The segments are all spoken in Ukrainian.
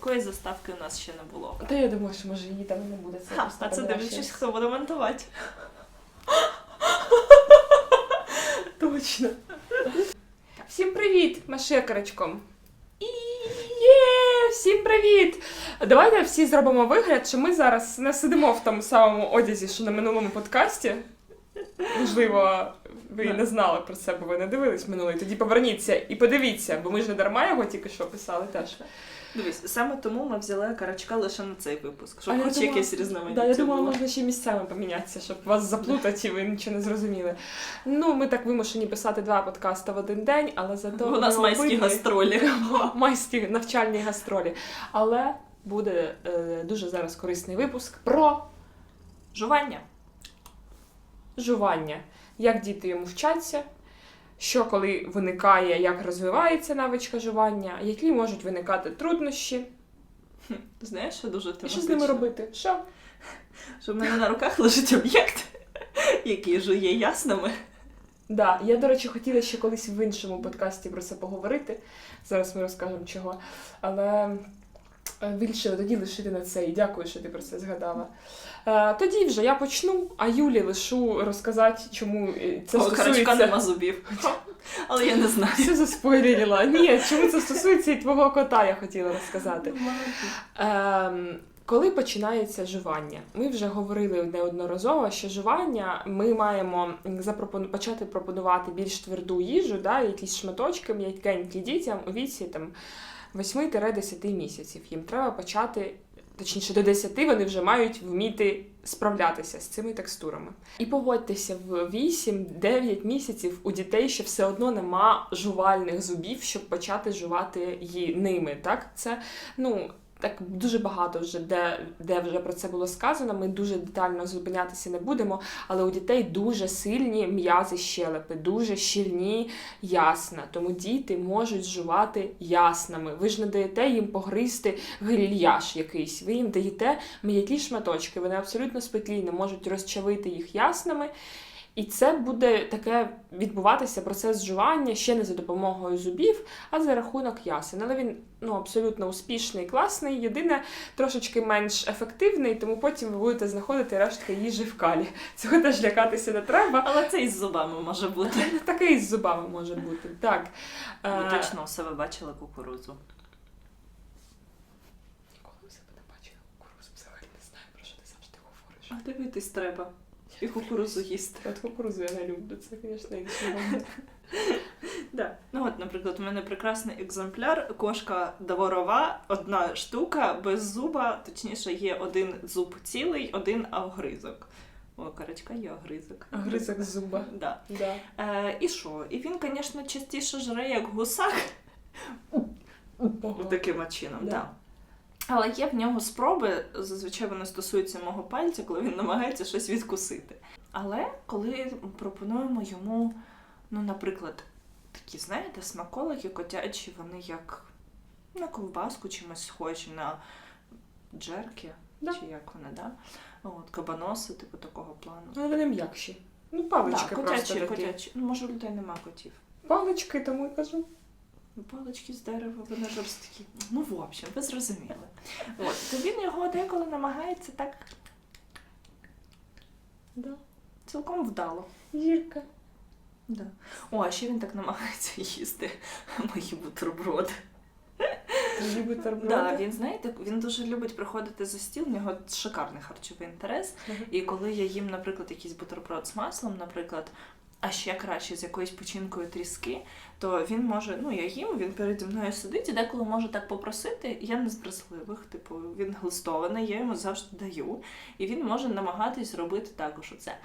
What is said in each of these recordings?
такої заставки у нас ще не було. Та я думаю, що може її там і не буде. Це Ха, просто а це подряд дивлячись, хто буде монтувати. Точно. Всім привіт, Машекарочком. Є, всім привіт! Давайте всі зробимо вигляд, що ми зараз не сидимо в тому самому одязі, що на минулому подкасті. Можливо, ви не знали про це, бо ви не дивились минулий. Тоді поверніться і подивіться, бо ми ж не дарма його тільки що писали теж. Дивись, саме тому ми взяли карачка лише на цей випуск, щоб хоч думала- якесь різноманіття Да, я думала, було. можна ще місцями помінятися, щоб вас заплутати і ви нічого не зрозуміли. Ну, ми так вимушені писати два подкасти в один день, але зато У нас майські обидві- гастролі. майські навчальні гастролі. Але буде е, дуже зараз корисний випуск про Жування. жування. Як діти йому вчаться, що коли виникає, як розвивається навичка жування, які можуть виникати труднощі, Знаєш, що дуже і що з ними робити? Що? Що в мене на руках лежить об'єкт, який жує ясними. Да, я, до речі, хотіла ще колись в іншому подкасті про це поговорити. Зараз ми розкажемо чого. Але е, вирішила тоді лишити на це і дякую, що ти про це згадала. Е, Тоді вже я почну, а Юлі лишу розказати, чому е, це О, стосується. нема зубів. Але я не знаю. Все заспойлерила. Ні, чому це стосується і твого кота, я хотіла розказати. Ем, коли починається жування, ми вже говорили неодноразово, що жування ми маємо запропону... почати пропонувати більш тверду їжу, да, якісь шматочки м'якенькі дітям у віці там 8-10 місяців. Їм треба почати, точніше, до 10 вони вже мають вміти справлятися з цими текстурами. І погодьтеся, в 8-9 місяців у дітей ще все одно нема жувальних зубів, щоб почати жувати її ними. Так, це ну. Так дуже багато вже де, де вже про це було сказано. Ми дуже детально зупинятися не будемо, але у дітей дуже сильні м'язи щелепи, дуже щільні ясна. Тому діти можуть жувати яснами. Ви ж не даєте їм погризти грильяж якийсь. Ви їм даєте м'які шматочки. Вони абсолютно спокійно можуть розчавити їх яснами. І це буде таке відбуватися процес жування ще не за допомогою зубів, а за рахунок ясен. Але він ну абсолютно успішний, класний. Єдине трошечки менш ефективний, тому потім ви будете знаходити рештки їжі в калі. Цього теж лякатися не треба. Але це із зубами може бути. Таке і з зубами може бути. Так. Ви Е, точно у себе бачили кукурудзу. Ніколи в себе не бачила кукурузу, взагалі не знаю, про що ти завжди говориш. А дивитись треба. І кукурудзу їсти. От кукурузу я не люблю, це, звісно, момент. Да. Ну от, наприклад, у мене прекрасний екземпляр, кошка дворова, одна штука без зуба, точніше, є один зуб цілий, один огризок. О, карачка є огризок. Гризок з зуба. Да. Да. Е, і що? І він, звісно, частіше жре, як гусак, Ого. таким чином. Да. Але є в нього спроби, зазвичай вони стосуються мого пальця, коли він намагається щось відкусити. Але коли пропонуємо йому, ну, наприклад, такі, знаєте, смаколики котячі, вони як на ковбаску чимось схожі, на джерки, Да. чи як вони, да? От, кабаноси, типу такого плану. Але вони м'якші. Ну, палички Да, просто котячі, такі. котячі. Ну, може, у людей нема котів. Палички, тому і кажу. Ну, Палички з дерева, вони жорсткі. Ну, в общем, ви зрозуміли. От, то він його деколи намагається так Да. цілком вдало. Зірка. Да. О, а ще він так намагається їсти мої бутерброди. Твої бутерброди. Да, він, знаєте, він дуже любить приходити за стіл, в нього шикарний харчовий інтерес. І коли я їм, наприклад, якийсь бутерброд з маслом, наприклад, а ще краще з якоюсь печінкою тріски, то він може, ну я їм, він переді мною сидить і деколи може так попросити. Я не з брезгливих, типу, він глистований, я йому завжди даю. І він може намагатись робити також оце.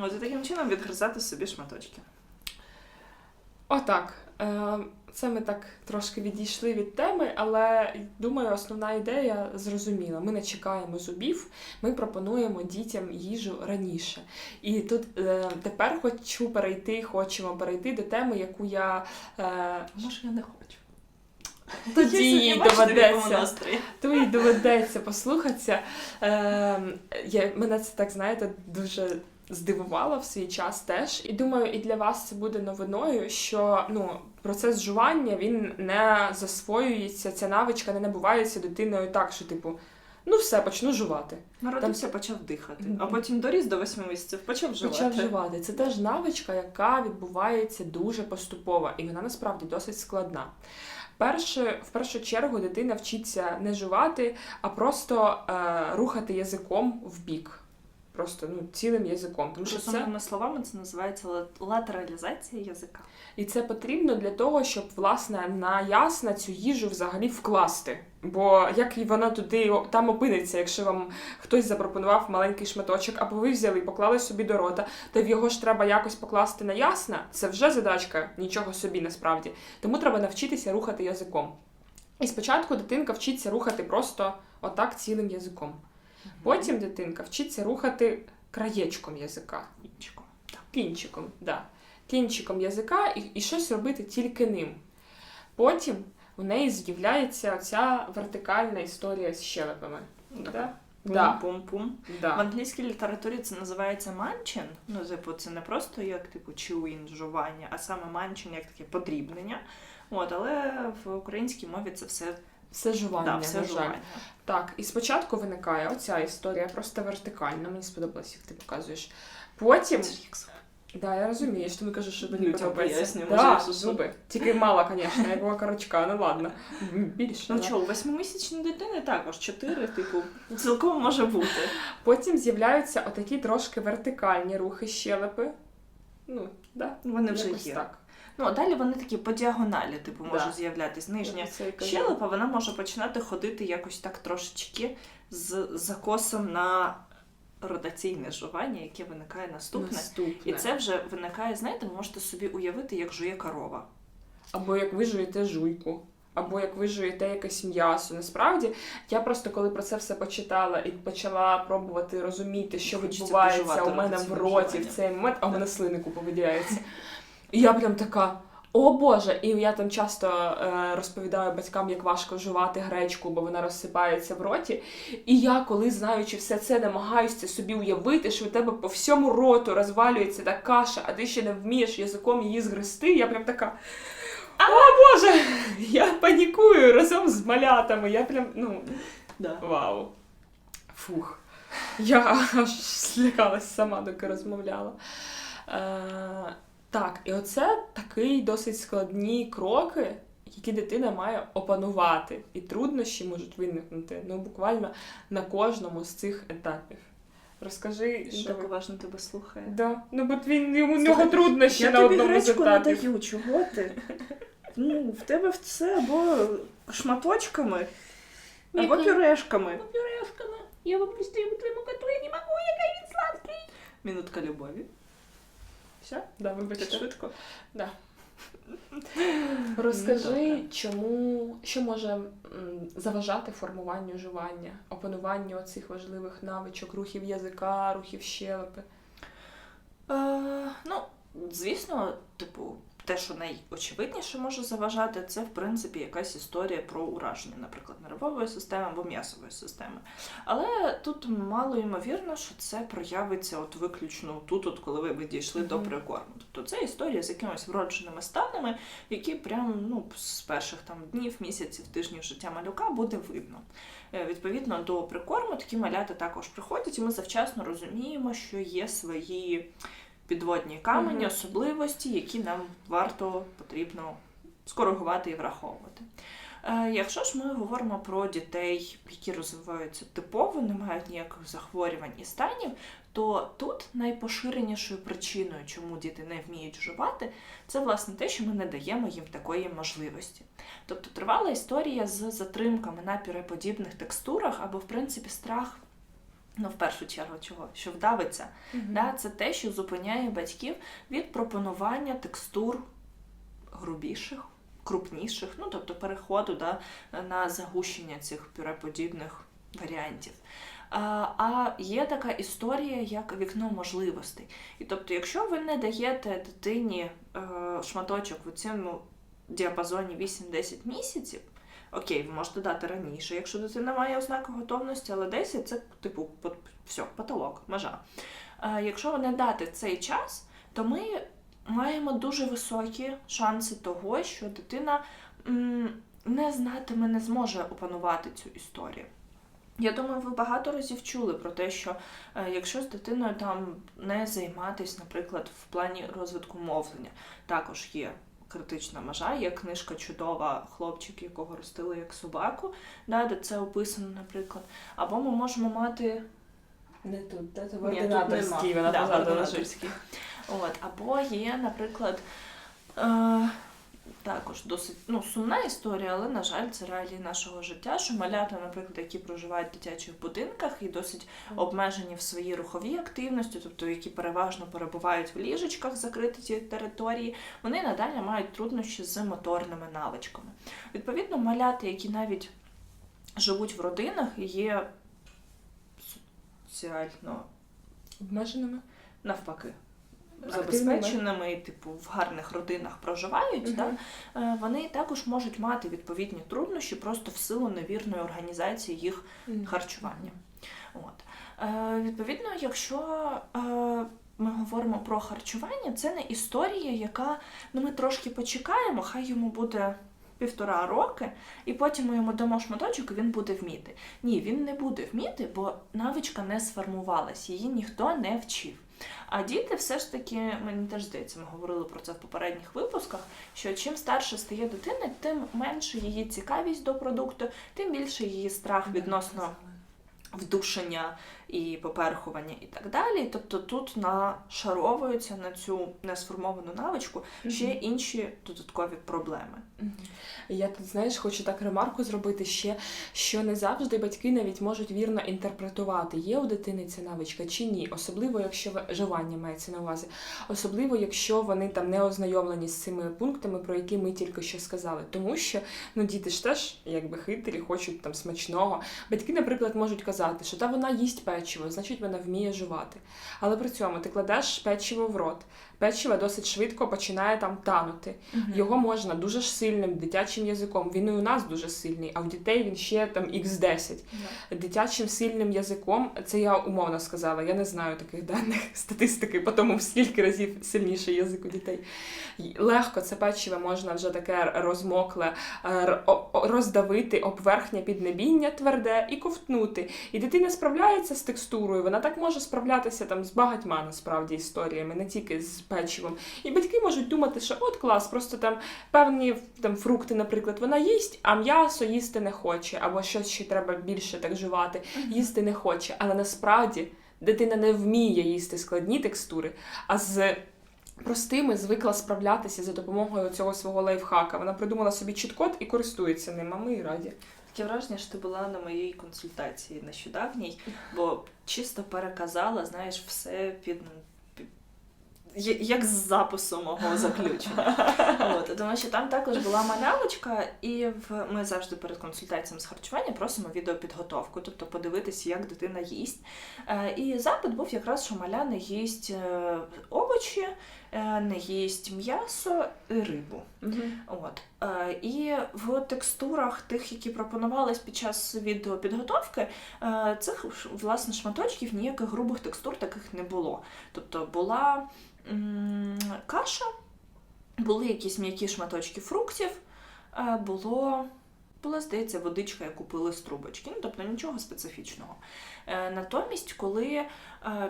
От і таким чином відгризати собі шматочки. Отак. Е, Це ми так трошки відійшли від теми, але думаю, основна ідея зрозуміла. Ми не чекаємо зубів, ми пропонуємо дітям їжу раніше. І тут е, тепер хочу перейти, хочемо перейти до теми, яку я е, Може, я не хочу. тоді їй доведеться. Тобі доведеться послухатися. Е, я, мене це так, знаєте, дуже здивувала в свій час теж. І думаю, і для вас це буде новиною, що ну процес жування він не засвоюється, ця навичка не набувається дитиною так, що типу. Ну, все, почну жувати. Народився, почав дихати, а потім доріс до восьми місяців, почав жувати. Почав вживати. Це теж навичка, яка відбувається дуже поступово, і вона насправді досить складна. Перше, в першу чергу дитина вчиться не жувати, а просто е, рухати язиком в бік. Просто ну, цілим язиком. Тому що це, Розумними словами це називається латералізація язика. і це потрібно для того, щоб власне на ясна цю їжу взагалі вкласти. Бо як і вона туди там опиниться, якщо вам хтось запропонував маленький шматочок, або ви взяли і поклали собі до рота, то в його ж треба якось покласти на ясна. Це вже задачка, нічого собі насправді. Тому треба навчитися рухати язиком. І спочатку дитинка вчиться рухати просто отак цілим язиком. Потім дитинка вчиться рухати краєчком язика. Кінчиком. Кінчиком, да. Кінчиком язика і, і щось робити тільки ним. Потім у неї з'являється ця вертикальна історія з щелепами. Да? Да. Пум-пум-пум. В англійській літературі це називається манчин. Ну, типу, це не просто як типу chewing, жування, а саме манчин як таке подрібнення. От, але в українській мові це все, Все жування, да, все на жаль. жування. Так, і спочатку виникає оця історія просто вертикальна. Мені сподобалось, як ти показуєш. Потім. Да, я розумію, що ти кажеш, що мені подобається. Да, зуби. Тільки мало, звісно, як була корочка, ну ладно. Більше. Ну що, у восьмимісячної дитини також чотири, типу, цілком може бути. Потім з'являються отакі трошки вертикальні рухи щелепи. Ну, да, Вони вже є. так. Ну, а далі вони такі по діагоналі, типу, Да. можуть з'являтись. Нижня кажу. щелепа, вона може починати ходити якось так трошечки з закосом на ротаційне жування, яке виникає наступне. Наступне. І це вже виникає, знаєте, ви можете собі уявити, як жує корова. Або як ви жуєте жуйку, або як ви жуєте якесь м'ясо. Насправді, я просто коли про це все почитала і почала пробувати розуміти, що Хочеться відбувається у мене в роті в цей момент, а в мене слини купа виділяється. І я прям така. О Боже, і я там часто е, розповідаю батькам, як важко жувати гречку, бо вона розсипається в роті. І я, коли знаючи все це, намагаюся собі уявити, що у тебе по всьому роту розвалюється та каша, а ти ще не вмієш язиком її згрести. Я прям така. О Боже! Я панікую разом з малятами. Я прям, ну, Да. вау. Фух. Я аж злякалась сама, доки розмовляла. Е, так, і оце такий досить складні кроки, які дитина має опанувати. І труднощі можуть виникнути ну, буквально на кожному з цих етапів. Розкажи, Він що так уважно тебе слухає. Да. Ну, бо він йому Слухай, нього труднощі Я на тобі одному з етапів. даю, чого ти? Ну, в тебе все або шматочками, або Мгм. пюрешками. Пюрешками. Я вам пустив твоєму коту, я не можу, який він сладкий. Минутка любові. Все? Да, Так вибачте. швидко. Розкажи, Добре. чому що може заважати формуванню жування, опануванню цих важливих навичок, рухів язика, рухів щелепи. Е, ну, звісно, типу, те, що найочевидніше може заважати, це в принципі якась історія про ураження, наприклад, нервової системи або м'ясової системи. Але тут мало ймовірно, що це проявиться от виключно тут, от коли ви дійшли до прикорму. Тобто це історія з якимись вродженими станами, які прям ну, з перших там днів, місяців, тижнів життя малюка буде видно. Е, Відповідно до прикорму такі маляти також приходять, і ми завчасно розуміємо, що є свої підводні камені, Мгм. особливості, які нам варто потрібно скоригувати і враховувати. Е, Якщо ж ми говоримо про дітей, які розвиваються типово, не мають ніяких захворювань і станів, то тут найпоширенішою причиною, чому діти не вміють жувати, це власне те, що ми не даємо їм такої можливості. Тобто тривала історія з затримками на пюреподібних текстурах або, в принципі, страх. Ну, в першу чергу, чого? Що вдавиться. Да, це те, що зупиняє батьків від пропонування текстур грубіших, крупніших, ну тобто переходу да, на загущення цих пюреподібних варіантів. А, а є така історія, як вікно можливостей. І тобто, якщо ви не даєте дитині е, шматочок в цьому діапазоні 8-10 місяців, Окей, ви можете дати раніше, якщо дитина має ознаки готовності, але 10 це типу все, потолок, межа. Е, якщо не дати цей час, то ми маємо дуже високі шанси того, що дитина не знатиме, не зможе опанувати цю історію. Я думаю, ви багато разів чули про те, що е, якщо з дитиною там не займатися, наприклад, в плані розвитку мовлення, також є критична межа, є книжка чудова хлопчик, якого ростили як собаку, да, де це описано, наприклад. Або ми можемо мати Не тут, де це в ординаторській, вона Да, позаду лежить. От, або є, наприклад, е, також досить ну, сумна історія, але, на жаль, це реалії нашого життя, що малята, наприклад, які проживають в дитячих будинках і досить обмежені в своїй руховій активності, тобто які переважно перебувають в ліжечках закритій території, вони надалі мають труднощі з моторними навичками. Відповідно, малята, які навіть живуть в родинах, є соціально Обмеженими? навпаки. Забезпеченими, типу, в гарних родинах проживають, Мгм. да? е, вони також можуть мати відповідні труднощі просто в силу невірної організації їх харчування. От. Е, відповідно, якщо е, ми говоримо про харчування, це не історія, яка ну, ми трошки почекаємо, хай йому буде півтора роки, і потім ми йому дамо шматочок, і він буде вміти. Ні, він не буде вміти, бо навичка не сформувалась, її ніхто не вчив. А діти все ж таки, мені теж здається, ми говорили про це в попередніх випусках, що чим старше стає дитина, тим менше її цікавість до продукту, тим більше її страх відносно вдушення і поперхування і так далі. Тобто тут нашаровуються на цю несформовану навичку ще інші додаткові проблеми. Я тут, знаєш, хочу так ремарку зробити ще, що не завжди батьки навіть можуть вірно інтерпретувати, є у дитини ця навичка чи ні, особливо якщо виживання мається на увазі, особливо якщо вони там не ознайомлені з цими пунктами, про які ми тільки що сказали. Тому що ну діти ж теж якби хитрі, хочуть там смачного. Батьки, наприклад, можуть казати, що та вона їсть печиво, значить вона вміє жувати. Але при цьому ти кладеш печиво в рот. Печиво досить швидко починає там танути. Його можна дуже сильним дитячим язиком. Він і у нас дуже сильний, а в дітей він ще там x10. Дитячим сильним язиком, це я умовно сказала, я не знаю таких даних статистики, по тому скільки разів сильніший язик у дітей. Легко це печиво можна вже таке розмокле е, роздавити об верхнє піднебіння тверде і ковтнути. І дитина справляється з текстурою, вона так може справлятися там з багатьма насправді історіями, не тільки з печивом. І батьки можуть думати, що от клас, просто там певні там фрукти, наприклад, вона їсть, а м'ясо їсти не хоче, або щось ще треба більше так жувати, їсти не хоче. Але насправді дитина не вміє їсти складні текстури, а з простими звикла справлятися за допомогою цього свого лайфхака. Вона придумала собі чіт-код і користується ним, а ми і раді. Таке враження, що ти була на моїй консультації нещодавній, бо чисто переказала, знаєш, все під. Як з запису мого заключення. От, тому що там також була малявочка, і в ми завжди перед консультаціями з харчування просимо відеопідготовку, тобто подивитися, як дитина їсть. Е, І запит був якраз, що маля не їсть е, овочі, не їсть м'ясо і рибу. От. Е, І в текстурах тих, які пропонувались під час відеопідготовки, е, цих власне шматочків ніяких грубих текстур таких не було. Тобто була м, каша, були якісь м'які шматочки фруктів, е, було. Була, здається, водичка, яку пили з трубочки, ну тобто нічого специфічного. Е, Натомість, коли е,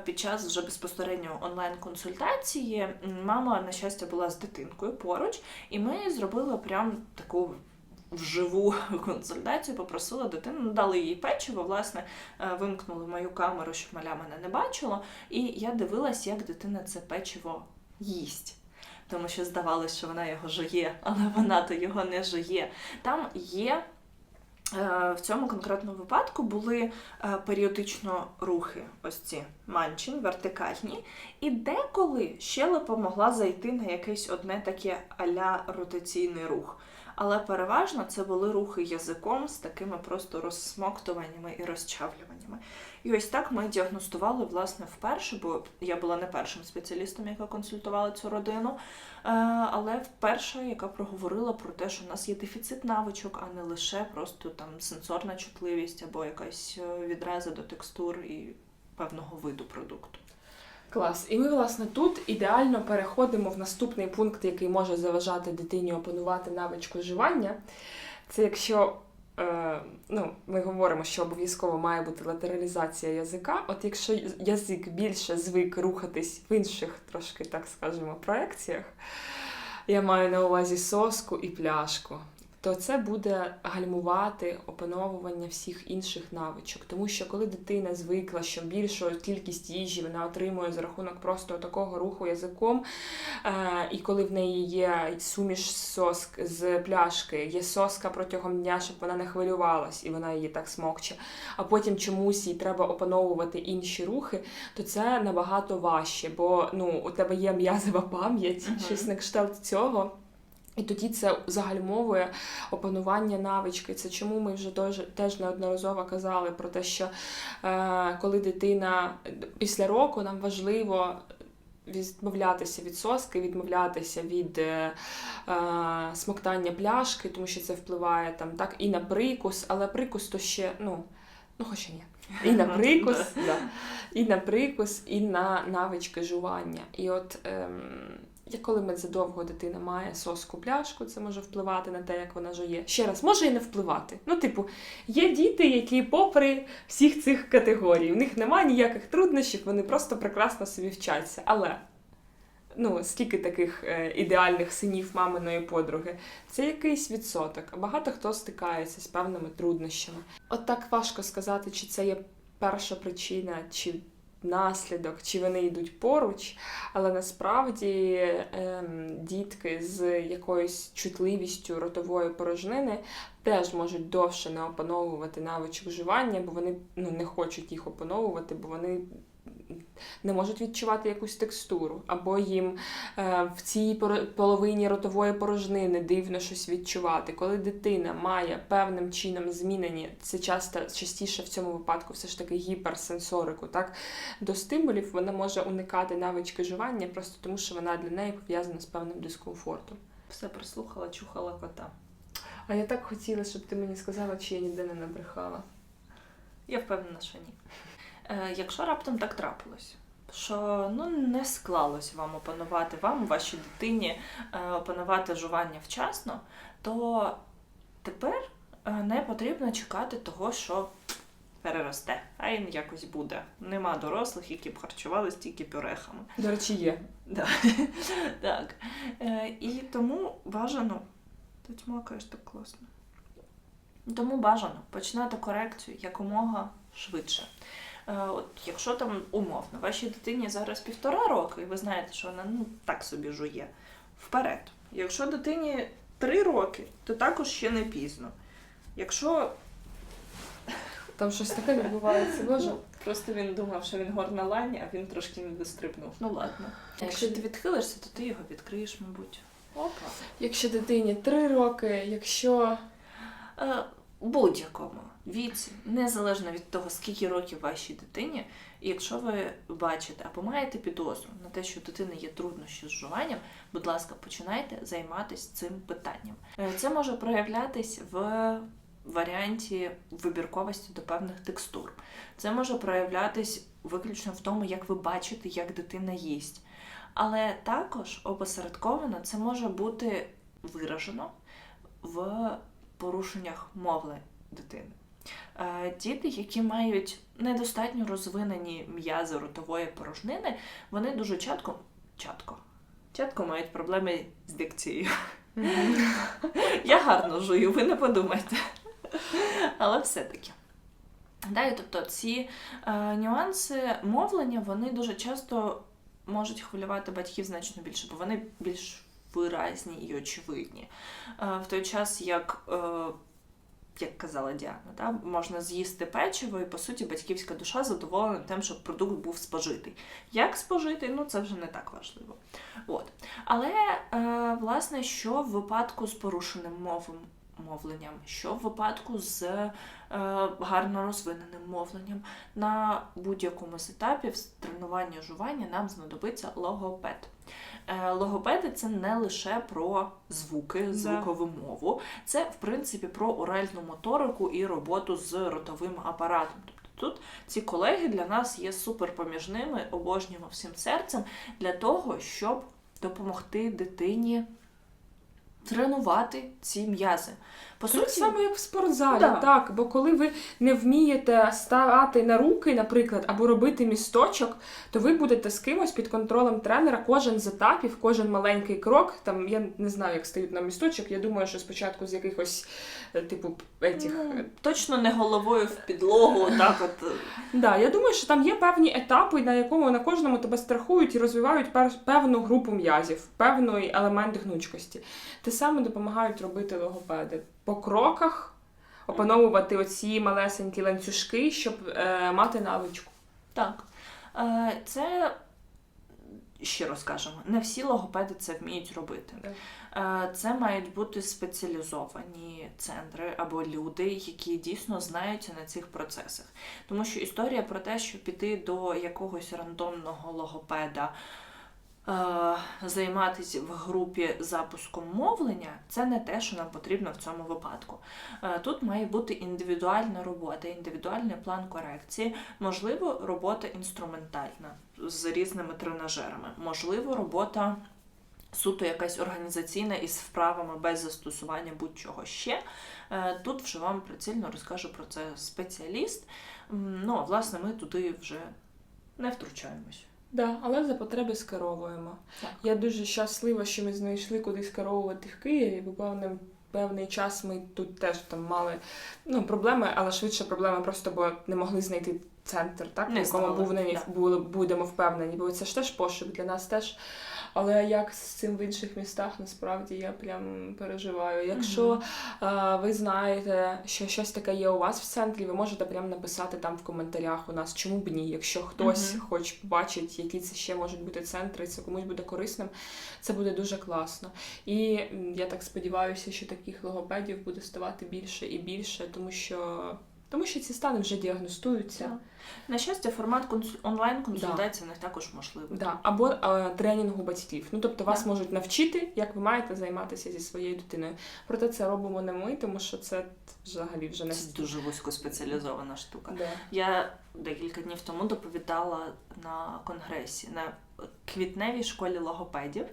під час вже безпосередньо онлайн-консультації мама, на щастя, була з дитинкою поруч, і ми зробили прям таку вживу консультацію, попросила дитину, ну, дали їй печиво, власне, е, вимкнули мою камеру, щоб маля мене не бачила, і я дивилась, як дитина це печиво їсть. Тому що здавалося, що вона його жує, але вона то його не жує. Там є е, в цьому конкретному випадку були е, періодично рухи, ось ці манчень, вертикальні, і деколи щелепа могла зайти на якесь одне таке аля ротаційний рух. Але переважно це були рухи язиком з такими просто розсмоктуваннями і розчавлюваннями. І ось так ми діагностували власне вперше, бо я була не першим спеціалістом, яка консультувала цю родину, е, але вперше, яка проговорила про те, що в нас є дефіцит навичок, а не лише просто там сенсорна чутливість або якась е, відраза до текстур і певного виду продукту. Клас. І ми, власне, тут ідеально переходимо в наступний пункт, який може заважати дитині опанувати навичку жування. Це якщо е, ну, ми говоримо, що обов'язково має бути латералізація язика. От якщо язик більше звик рухатись в інших, трошки так скажемо, проекціях, я маю на увазі соску і пляшку. То це буде гальмувати опановування всіх інших навичок. Тому що коли дитина звикла, що більшу кількість їжі вона отримує за рахунок просто такого руху язиком, е, і коли в неї є суміш соск з пляшки, є соска протягом дня, щоб вона не хвилювалась, і вона її так смокче, а потім чомусь їй треба опановувати інші рухи, то це набагато важче, бо ну, у тебе є м'язова пам'ять, Мгм. щось на кшталт цього. І тоді це загальмовує опанування навички. Це чому ми вже теж, теж неодноразово казали про те, що е, коли дитина після року нам важливо відмовлятися від соски, відмовлятися від е, е, смоктання пляшки, тому що це впливає там так і на прикус, але прикус то ще, ну, ну хоча ні. І на прикус, да. і на прикус, і на навички жування. І от ем, як коли ми задовго дитина має соску пляшку, це може впливати на те, як вона жує. Ще раз, може і не впливати. Ну, типу, є діти, які, попри всіх цих категорій, у них немає ніяких труднощів, вони просто прекрасно собі вчаться. Але ну, скільки таких е, ідеальних синів маминої подруги, це якийсь відсоток. А багато хто стикається з певними труднощами. От так важко сказати, чи це є перша причина, чи наслідок, чи вони йдуть поруч, але насправді ем, дітки з якоюсь чутливістю ротової порожнини теж можуть довше не опановувати навичок жування, бо вони ну, не хочуть їх опановувати, бо вони не можуть відчувати якусь текстуру, або їм е, в цій половині ротової порожнини дивно щось відчувати. Коли дитина має певним чином змінені, це часто частіше в цьому випадку все ж таки гіперсенсорику, так до стимулів вона може уникати навички жування, просто тому що вона для неї пов'язана з певним дискомфортом. Все прослухала, чухала кота. А я так хотіла, щоб ти мені сказала, чи я ніде не набрехала. Я впевнена, що ні. Е, якщо раптом так трапилось, що ну не склалось вам опанувати вам, вашій дитині е, опанувати жування вчасно, то тепер е, не потрібно чекати того, що переросте, а він якось буде. Нема дорослих, які б харчувались тільки пюрехами. До речі, є. Да. так. І тому бажано. Ти чмакаєш так класно. Тому бажано починати корекцію якомога швидше. Е, От, якщо там умовно, вашій дитині зараз півтора роки, і ви знаєте, що вона ну, так собі жує, вперед. Якщо дитині три роки, то також ще не пізно. Якщо Там щось таке відбувається, боже. Ну, просто він думав, що він горна лані, а він трошки не дострибнув. Ну ладно. Якщо Якщо ти відхилишся, то ти його відкриєш, мабуть. Опа. Якщо дитині три роки, якщо Будь-якому віці, незалежно від того, скільки років вашій дитині, якщо ви бачите або маєте підозру на те, що у дитини є труднощі з жуванням, будь ласка, починайте займатися цим питанням. Е, Це може проявлятись в варіанті вибірковості до певних текстур. Це може проявлятись виключно в тому, як ви бачите, як дитина їсть. Але також опосередковано це може бути виражено в порушеннях мови дитини. Е, Діти, які мають недостатньо розвинені м'язи ротової порожнини, вони дуже чатко, чатко, чатко мають проблеми з дикцією. Я гарно жую, ви не подумайте. Але все-таки. Да, і тобто ці е, нюанси мовлення вони дуже часто можуть хвилювати батьків значно більше, бо вони більш виразні і очевидні. Е, в той час як е, як казала Діана, да? можна з'їсти печиво, і по суті батьківська душа задоволена тим, щоб продукт був спожитий. Як спожитий, ну це вже не так важливо. От. Але е, власне, що в випадку з порушеним мовом, мовленням, що в випадку з е, гарно розвиненим мовленням, на будь-якому з етапів тренування жування нам знадобиться логопед. Е, Логопеди це не лише про звуки, звукову мову, це в принципі про оральну моторику і роботу з ротовим апаратом. Тобто тут ці колеги для нас є суперпоміжними, обожнюємо всім серцем для того, щоб допомогти дитині тренувати ці м'язи. По Так суті, само, як в спортзалі, Да. так. Бо коли ви не вмієте ставати на руки, наприклад, або робити місточок, то ви будете з кимось під контролем тренера кожен з етапів, кожен маленький крок. Там я не знаю, як стають на місточок. Я думаю, що спочатку з якихось е, типу етіх. ну, точно не головою в підлогу, так от. е, Да, я думаю, що там є певні етапи, на якому на кожному тебе страхують і розвивають певну групу м'язів, певний елемент гнучкості. Те саме допомагають робити логопеди по кроках, опановувати оці малесенькі ланцюжки, щоб е, мати навичку. Так. Е, Це, щиро скажемо, не всі логопеди це вміють робити. Е, Це мають бути спеціалізовані центри або люди, які дійсно знаються на цих процесах. Тому що історія про те, що піти до якогось рандомного логопеда. Е, Займатися в групі запуском мовлення це не те, що нам потрібно в цьому випадку. Е, Тут має бути індивідуальна робота, індивідуальний план корекції, можливо, робота інструментальна з різними тренажерами, можливо, робота суто якась організаційна із вправами без застосування будь-чого ще. Е, Тут вже вам прицільно розкаже про це спеціаліст. Ну, а власне, ми туди вже не втручаємось. Да, але за потреби скеровуємо. Так. Я дуже щаслива, що ми знайшли куди скеровувати в Києві, бо певний, певний час ми тут теж там мали ну, проблеми, але швидше проблеми просто бо не могли знайти центр, так, в якому був не да. були, будемо впевнені, бо це ж теж пошук для нас теж. Але як з цим в інших містах, насправді я прям переживаю. Якщо е, ви знаєте, що щось таке є у вас в центрі, ви можете прямо написати там в коментарях у нас, чому б ні. Якщо хтось Мгм. хоч побачить, які це ще можуть бути центри, це комусь буде корисним, це буде дуже класно. І я так сподіваюся, що таких логопедів буде ставати більше і більше, тому що. Тому що ці стани вже діагностуються. Так. На щастя, формат консуль... онлайн-консультації в них також можливий. Да, або е, тренінгу батьків. Ну тобто вас Да. можуть навчити, як ви маєте займатися зі своєю дитиною. Проте це робимо не ми, тому що це взагалі вже не Це дуже вузькоспеціалізована штука. Да. Я декілька днів тому доповідала на конгресі на квітневій школі логопедів,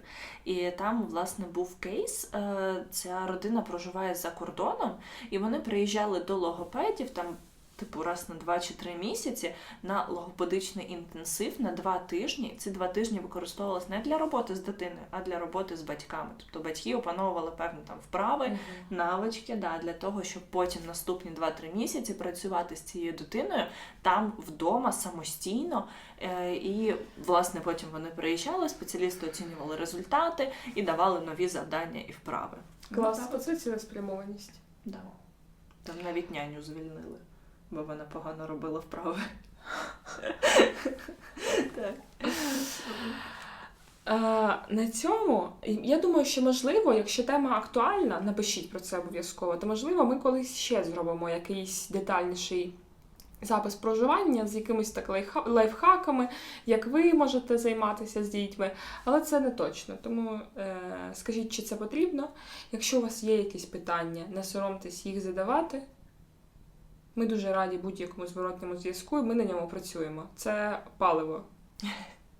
і там, власне, був кейс. Е, Ця родина проживає за кордоном, і вони приїжджали до логопедів там. Типу, раз на два чи три місяці на логопедичний інтенсив на два тижні. Ці два тижні використовувалися не для роботи з дитиною, а для роботи з батьками. Тобто батьки опановували певні там вправи, Мгм. навички да, для того, щоб потім наступні 2-3 місяці працювати з цією дитиною там вдома самостійно. Е, і, власне, потім вони приїжджали, спеціалісти оцінювали результати і давали нові завдання і вправи. Клас, Ну, оце цілеспрямованість. Да. Там навіть няню звільнили, бо вона погано робила вправи. Так. Е, на цьому я думаю, що можливо, якщо тема актуальна, напишіть про це обов'язково, то можливо ми колись ще зробимо якийсь детальніший запис проживання з якимись так лайфхаками, як ви можете займатися з дітьми, але це не точно. Тому е, скажіть, чи це потрібно. Якщо у вас є якісь питання, не соромтесь їх задавати. Ми дуже раді будь-якому зворотному зв'язку, і ми на ньому працюємо. Це паливо.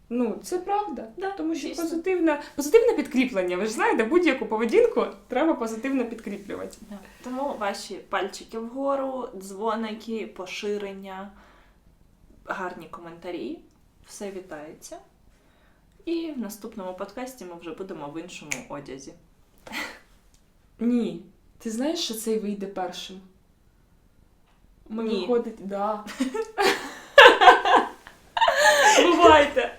Ну, це правда. Да, Тому що дійсно. позитивне, позитивне підкріплення. Ви ж знаєте, будь-яку поведінку треба позитивно підкріплювати. Да. Тому ваші пальчики вгору, дзвоники, поширення, гарні коментарі. Все вітається. І в наступному подкасті ми вже будемо в іншому одязі. Ні. Ти знаєш, що цей вийде першим? Ми Ні. виходить, да. Бувайте!